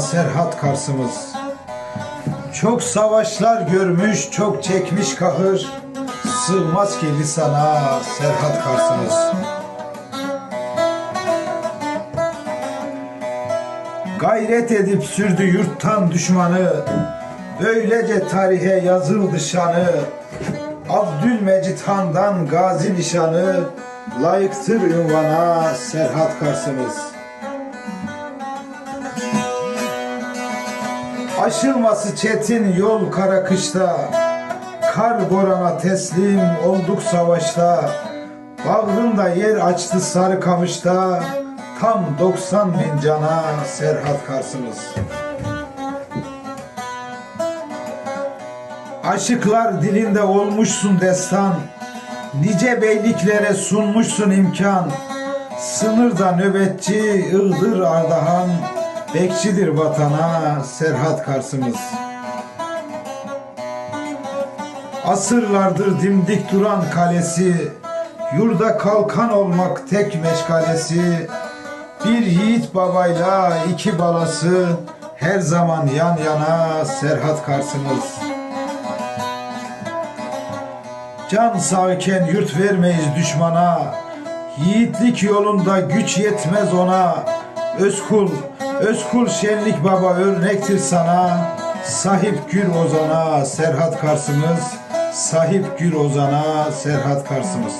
Serhat Kars'ımız. Çok savaşlar görmüş, çok çekmiş kahır. Sığmaz ki lisana Serhat Kars'ımız. Gayret edip sürdü yurttan düşmanı. Böylece tarihe yazıldı şanı. Abdülmecit Han'dan gazi nişanı. Layıktır ünvana Serhat Kars'ımız. Aşılması çetin yol kara kışta. Kar borana teslim olduk savaşta. Bağrında yer açtı sarı kamışta. Tam 90 bin cana Serhat Kars'ımız. Aşıklar dilinde olmuşsun destan. Nice beyliklere sunmuşsun imkan. Sınırda nöbetçi Iğdır Ardahan Bekçidir vatana Serhat Kars'ımız. Asırlardır dimdik duran kalesi Yurda kalkan olmak tek meşgalesi. Bir yiğit babayla iki balası Her zaman yan yana Serhat Kars'ımız. Can sağken yurt vermeyiz düşmana Yiğitlik yolunda güç yetmez ona. Özkul, Özkul Şenlik Baba örnektir sana. Sahip Gül Ozan'a Serhat Kars'ımız. Sahip Gül Ozan'a Serhat Kars'ımız